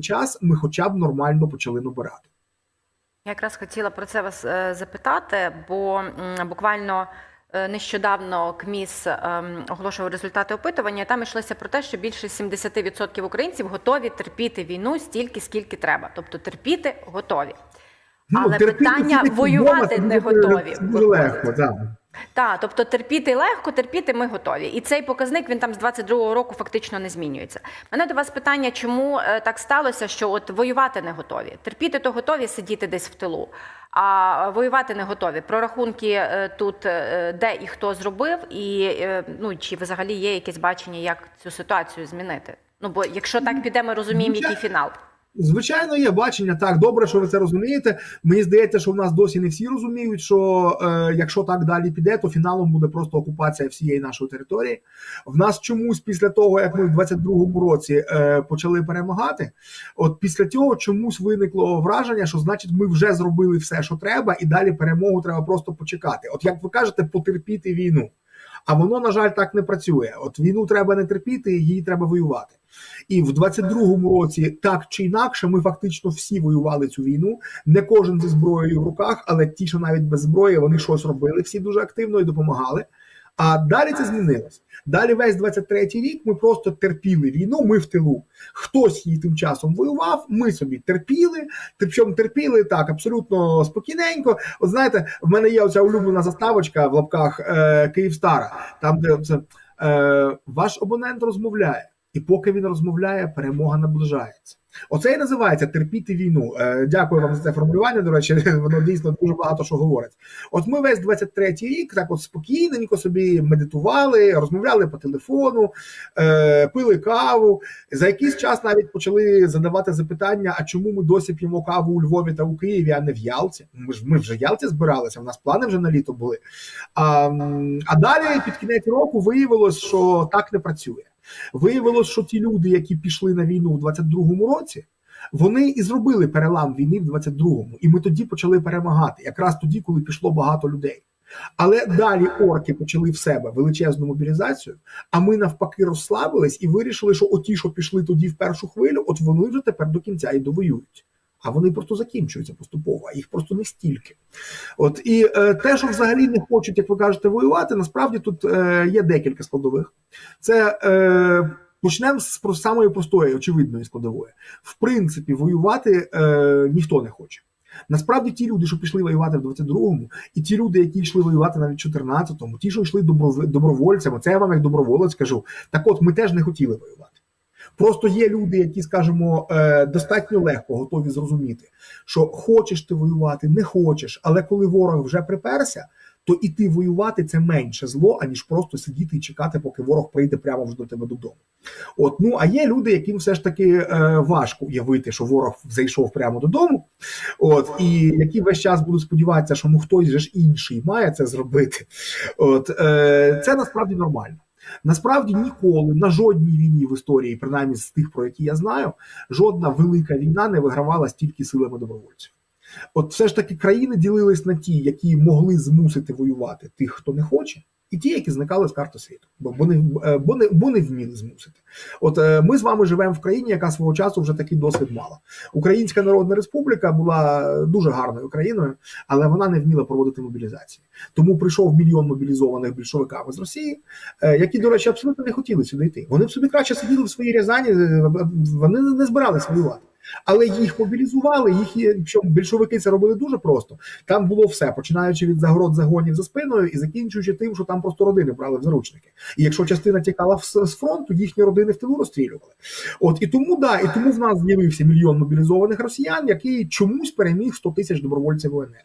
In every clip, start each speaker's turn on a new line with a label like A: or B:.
A: час ми хоча б нормально почали набирати.
B: Я якраз хотіла про це вас е, запитати, бо буквально е, нещодавно КМІС ем, оголошував результати опитування. Там йшлося про те, що більше 70% українців готові терпіти війну стільки, скільки треба. Тобто терпіти готові. Але
A: Ну, терпіти
B: питання воювати не готові.
A: Дуже легко, так.
B: Так, тобто терпіти легко, терпіти ми готові. І цей показник він там з 22-го року фактично не змінюється. Мене до вас питання, чому е, так сталося, що от воювати не готові? Терпіти то готові сидіти десь в тилу, а воювати не готові. Прорахунки е, тут е, де і хто зробив, і ну чи взагалі є якесь бачення, як цю ситуацію змінити? Ну бо якщо так піде, ми розуміємо, який фінал.
A: Звичайно, є бачення. Так, добре, що ви це розумієте. Мені здається, що в нас досі не всі розуміють, що е, якщо так далі піде, то фіналом буде просто окупація всієї нашої території. В нас чомусь після того, як ми в 22-му році е, почали перемагати, от після цього чомусь виникло враження, що значить ми вже зробили все, що треба, і далі перемогу треба просто почекати. От як ви кажете, потерпіти війну. А воно, на жаль, так не працює. От війну треба не терпіти, її треба воювати. І в 22-му році, так чи інакше, ми фактично всі воювали цю війну. Не кожен зі зброєю в руках, але ті, що навіть без зброї, вони щось робили всі дуже активно і допомагали. А далі це змінилось. Далі весь 23-й рік ми просто терпіли війну. Ми в тилу. Хтось її тим часом воював. Ми собі терпіли. Причому терпіли так абсолютно спокійненько. От знаєте, в мене є оця улюблена заставочка в лапках е, Київстара, там де це е, ваш абонент розмовляє. І поки він розмовляє, перемога наближається. Оце і називається терпіти війну. Е, дякую вам за це формулювання. До речі, воно дійсно дуже багато що говорить. От ми весь 23-й рік так от спокійненько собі медитували, розмовляли по телефону, е, пили каву. За якийсь час навіть почали задавати запитання: а чому ми досі п'ємо каву у Львові та у Києві, а не в Ялті? Ми ж ми вже в Ялті збиралися. У нас плани вже на літо були. А, а далі під кінець року виявилось, що так не працює. Виявилось, що ті люди, які пішли на війну в 22-му році, вони і зробили перелам війни в 22-му. І ми тоді почали перемагати, якраз тоді, коли пішло багато людей. Але далі орки почали в себе величезну мобілізацію, а ми навпаки розслабились і вирішили, що оті, що пішли тоді в першу хвилю, от вони вже тепер до кінця і довоюють. А вони просто закінчуються поступово, а їх просто не стільки. От і е, те, що взагалі не хочуть, як ви кажете, воювати, насправді тут е, є декілька складових. Це е, почнемо з самої простої, очевидної складової. В принципі, воювати е, ніхто не хоче. Насправді, ті люди, що пішли воювати в 22-му, і ті люди, які йшли воювати навіть в 14-му, ті, що йшли добров... добровольцями, це я вам як доброволець кажу. Так от ми теж не хотіли воювати. Просто є люди, які, скажімо, е, достатньо легко готові зрозуміти, що хочеш ти воювати, не хочеш, але коли ворог вже приперся, то іти воювати це менше зло, аніж просто сидіти і чекати, поки ворог прийде прямо вже до тебе додому. От ну а є люди, яким все ж таки е, важко уявити, що ворог зайшов прямо додому, от і які весь час будуть сподіватися, що ну хтось же ж інший має це зробити. От е, це насправді нормально. Насправді ніколи на жодній війні в історії, принаймні з тих, про які я знаю, жодна велика війна не вигравала стільки силами добровольців. От все ж таки країни ділились на ті, які могли змусити воювати тих, хто не хоче, і ті, які зникали з карти світу, бо, бо, не, е, бо, не, бо не вміли змусити. От е, ми з вами живемо в країні, яка свого часу вже такий досвід мала. Українська Народна Республіка була дуже гарною країною, але вона не вміла проводити мобілізації. Тому прийшов мільйон мобілізованих більшовиками з Росії, е, які, до речі, абсолютно не хотіли сюди йти. Вони б собі краще сиділи в своїй Рязані, е, вони не збиралися воювати. Але їх мобілізували, їх є, що більшовики це робили дуже просто. Там було все, починаючи від загород загонів за спиною і закінчуючи тим, що там просто родини брали в заручники. І якщо частина тікала з фронту, їхні родини в тилу розстрілювали. От і тому да, і тому в нас з'явився мільйон мобілізованих росіян, який чомусь переміг 100 тисяч добровольців УНР.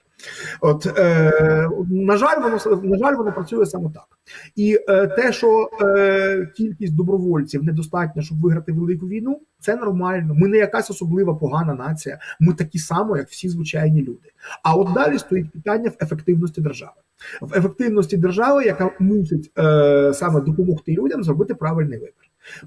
A: От е, на жаль, воно на жаль, воно працює саме так. І е, те, що е, кількість добровольців недостатня, щоб виграти велику війну, це нормально. Ми не якась особлива погана нація. Ми такі само, як всі звичайні люди. А от далі стоїть питання в ефективності держави, в ефективності держави, яка мусить е, саме допомогти людям зробити правильний вибір.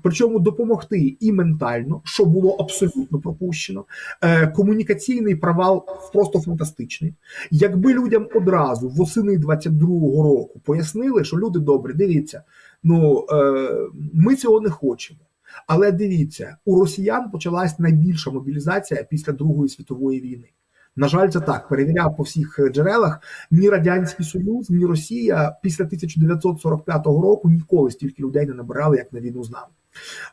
A: Причому допомогти і ментально, що було абсолютно пропущено. Е, комунікаційний провал просто фантастичний. Якби людям одразу восени 22-го року пояснили, що люди добрі, дивіться, ну е, ми цього не хочемо. Але дивіться, у росіян почалась найбільша мобілізація після Другої світової війни. На жаль, це так перевіряв по всіх е, джерелах. Ні Радянський Союз, ні Росія після 1945 року ніколи стільки людей не набирали, як на війну з нами.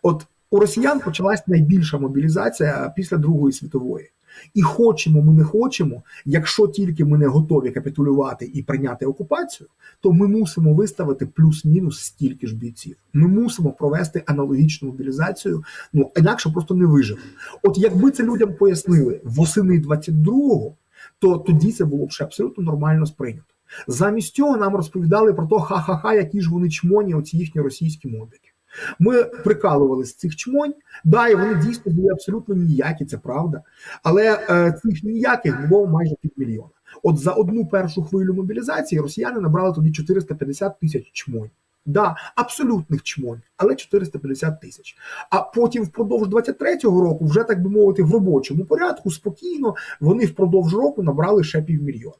A: От у росіян почалась найбільша мобілізація після Другої світової. І хочемо ми не хочемо, якщо тільки ми не готові капітулювати і прийняти окупацію, то ми мусимо виставити плюс-мінус стільки ж бійців. Ми мусимо провести аналогічну мобілізацію. Ну інакше просто не виживемо. От якби це людям пояснили восени 22-го, то тоді це було б ще абсолютно нормально сприйнято. Замість цього нам розповідали про те, ха-ха-ха, які ж вони чмоні, оці їхні російські модики. Ми прикалували з цих чмонь, да, і вони дійсно були абсолютно ніякі, це правда. Але е, цих ніяких було майже півмільйона. От за одну першу хвилю мобілізації росіяни набрали тоді 450 тисяч чмонь. Да, абсолютних чмонь, але 450 тисяч. А потім впродовж 23-го року, вже так би мовити, в робочому порядку спокійно вони впродовж року набрали ще півмільйона.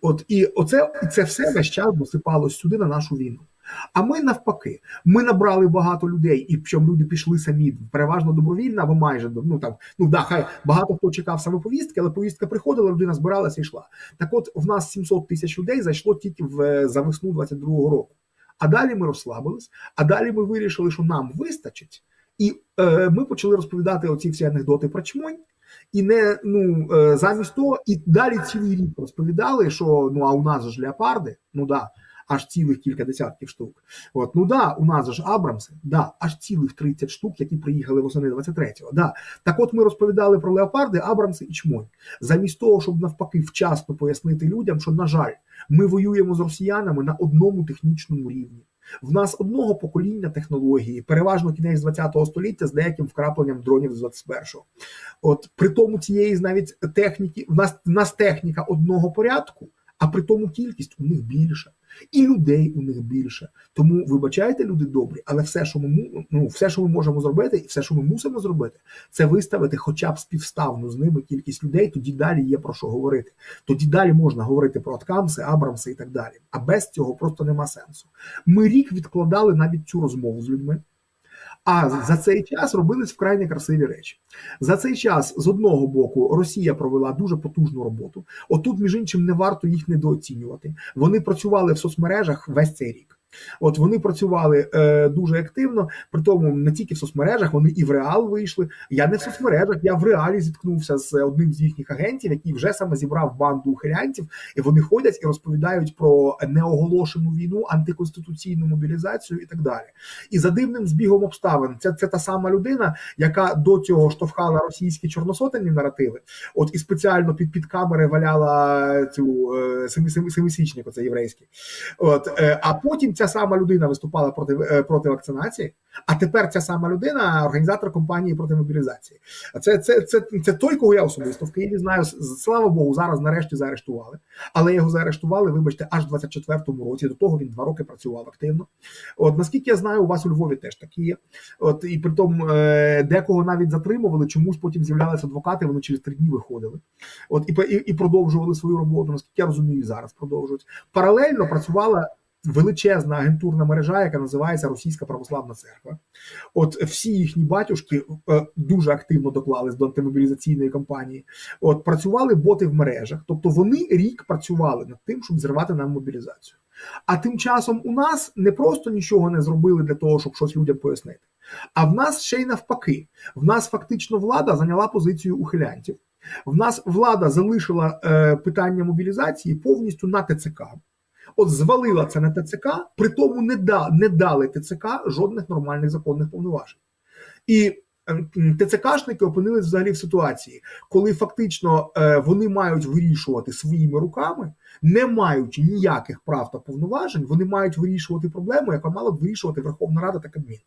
A: От і оце і це все весь час досипалось сюди на нашу війну. А ми навпаки, ми набрали багато людей, і причому люди пішли самі переважно добровільно або майже ну там ну да, хай багато хто чекав саме повістки, але повістка приходила, людина збиралася і йшла. Так, от в нас 700 тисяч людей зайшло тільки в за весну 22-го року. А далі ми розслабились, а далі ми вирішили, що нам вистачить, і е, ми почали розповідати оці всі анекдоти про чмонь. І не ну е, замість того, і далі цілий рік розповідали, що ну а у нас ж леопарди, ну да, аж цілих кілька десятків штук. От ну да, у нас ж Абрамси, да, аж цілих 30 штук, які приїхали восени 23-го. Да. Так от ми розповідали про леопарди, Абрамси і чмонь. Замість того, щоб навпаки вчасно пояснити людям, що на жаль, ми воюємо з росіянами на одному технічному рівні. В нас одного покоління технології, переважно кінець 20-го століття з деяким вкрапленням дронів з 21-го. От при тому цієї навіть техніки, в нас, в нас техніка одного порядку, а при тому кількість у них більша. І людей у них більше. Тому вибачайте, люди добрі, але все, що ми ну, все, що ми можемо зробити, і все, що ми мусимо зробити, це виставити хоча б співставну з ними кількість людей. Тоді далі є про що говорити. Тоді далі можна говорити про Аткамси, Абрамси і так далі. А без цього просто нема сенсу. Ми рік відкладали навіть цю розмову з людьми. А за цей час робились вкрай некрасиві речі. За цей час, з одного боку, Росія провела дуже потужну роботу. Отут, між іншим, не варто їх недооцінювати. Вони працювали в соцмережах весь цей рік. От вони працювали е, дуже активно, при тому не тільки в соцмережах, вони і в реал вийшли. Я не в соцмережах, я в реалі зіткнувся з одним з їхніх агентів, який вже саме зібрав банду ухилянців, і вони ходять і розповідають про неоголошену війну, антиконституційну мобілізацію і так далі. І за дивним збігом обставин, це, це та сама людина, яка до цього штовхала російські чорносотенні наративи. От і спеціально під під камери валяла цю е, семи- семи- семисічник, оце єврейський. От е, а потім ця сама людина виступала проти е, проти вакцинації. А тепер ця сама людина організатор кампанії проти мобілізації. А це, це, це, це той, кого я особисто в Києві знаю. Слава Богу, зараз нарешті заарештували. Але його заарештували, вибачте, аж в 24-му році. До того він два роки працював активно. От наскільки я знаю, у вас у Львові теж такі є. От і при тому е, декого навіть затримували, чомусь потім з'являлися адвокати, вони через три дні виходили. От і, і, і продовжували свою роботу. Наскільки я розумію, зараз продовжують. Паралельно працювала величезна агентурна мережа, яка називається Російська Православна Церква. От всі їхні батюшки е, дуже активно доклались до антимобілізаційної кампанії. От працювали боти в мережах, тобто вони рік працювали над тим, щоб зірвати нам мобілізацію. А тим часом у нас не просто нічого не зробили для того, щоб щось людям пояснити. А в нас ще й навпаки. В нас фактично влада зайняла позицію ухилянтів. В нас влада залишила е, питання мобілізації повністю на ТЦК. От звалила це на ТЦК, при тому не, да, не дали ТЦК жодних нормальних законних повноважень. І е, ТЦКшники опинились взагалі в ситуації, коли фактично е, вони мають вирішувати своїми руками, не маючи ніяких прав та повноважень, вони мають вирішувати проблему, яка мала б вирішувати Верховна Рада та Кабмін.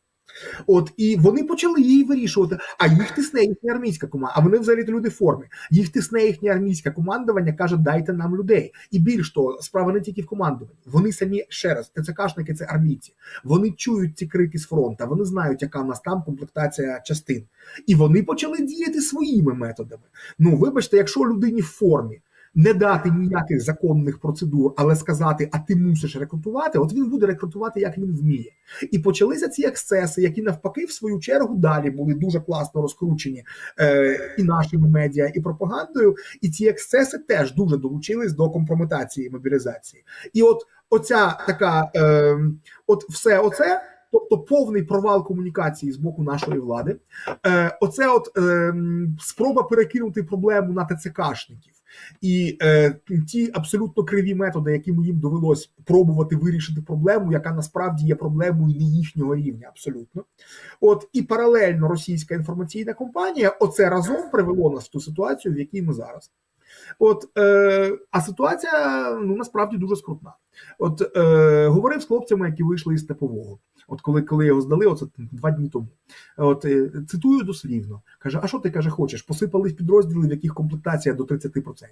A: От і вони почали її вирішувати. А їх тисне їхня армійська команда. А вони взагалі люди в формі. Їх тисне їхнє армійське командування, каже, дайте нам людей. І більш того, справа не тільки в командуванні. Вони самі ще раз, ТЦКшники це армійці. Вони чують ці крики з фронту, вони знають, яка в нас там комплектація частин. І вони почали діяти своїми методами. Ну, вибачте, якщо людині в формі не дати ніяких законних процедур, але сказати, а ти мусиш рекрутувати, от він буде рекрутувати, як він вміє. І почалися ці ексцеси, які навпаки, в свою чергу, далі були дуже класно розкручені е, і нашими медіа, і пропагандою. І ці ексцеси теж дуже долучились до компрометації мобілізації. І от оця така, е, от все оце. Тобто повний провал комунікації з боку нашої влади, е, оце от е, спроба перекинути проблему на ТЦКшників, і е, ті абсолютно криві методи, якими їм довелось пробувати вирішити проблему, яка насправді є проблемою не їхнього рівня, абсолютно. От і паралельно російська інформаційна компанія, оце разом привело нас в ту ситуацію, в якій ми зараз. От, е, а ситуація ну насправді дуже скрутна. От е, говорив з хлопцями, які вийшли із степового. От коли, коли його здали, оце два дні тому. От е, цитую дослівно: каже: А що ти каже, хочеш? Посипались підрозділи, в яких комплектація до 30%.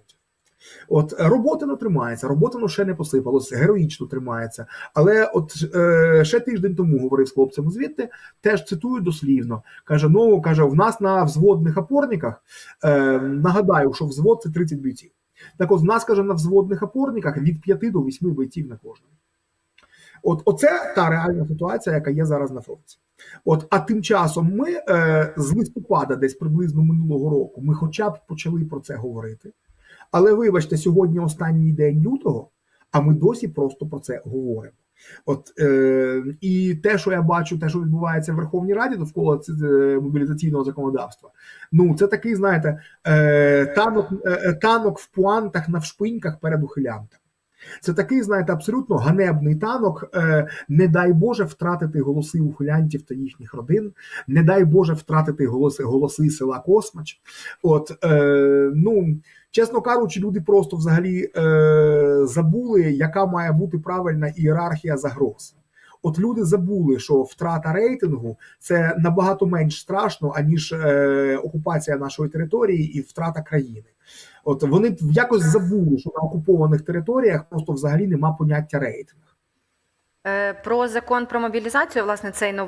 A: От е, робота тримається, робота ну, ще не посипалося, героїчно тримається. Але от е, ще тиждень тому говорив з хлопцями звідти, теж цитую дослівно. Каже: ну каже, в нас на взводних опорниках е, нагадаю, що взвод це 30 бійців. Так от в нас каже на взводних опорниках від 5 до 8 бойців на кожного. От оце та реальна ситуація, яка є зараз на фронті. От, а тим часом ми е, з листопада, десь приблизно минулого року, ми хоча б почали про це говорити. Але вибачте, сьогодні останній день лютого, а ми досі просто про це говоримо. От е, і те, що я бачу, те, що відбувається в Верховній Раді довкола е, мобілізаційного законодавства, ну це такий, знаєте, е, танок, е, танок в пуантах на вшпиньках перед ухилянтами. Це такий, знаєте, абсолютно ганебний танок. Е, не дай Боже втратити голоси ухилянтів та їхніх родин, не дай Боже втратити голоси, голоси села Космач. От е, ну чесно кажучи, люди просто взагалі е, забули, яка має бути правильна ієрархія загроз. От люди забули, що втрата рейтингу це набагато менш страшно, аніж е, окупація нашої території і втрата країни. От вони якось забули, що на окупованих територіях просто взагалі нема поняття рейтинг.
B: Е, Про закон про мобілізацію, власне, цей новий.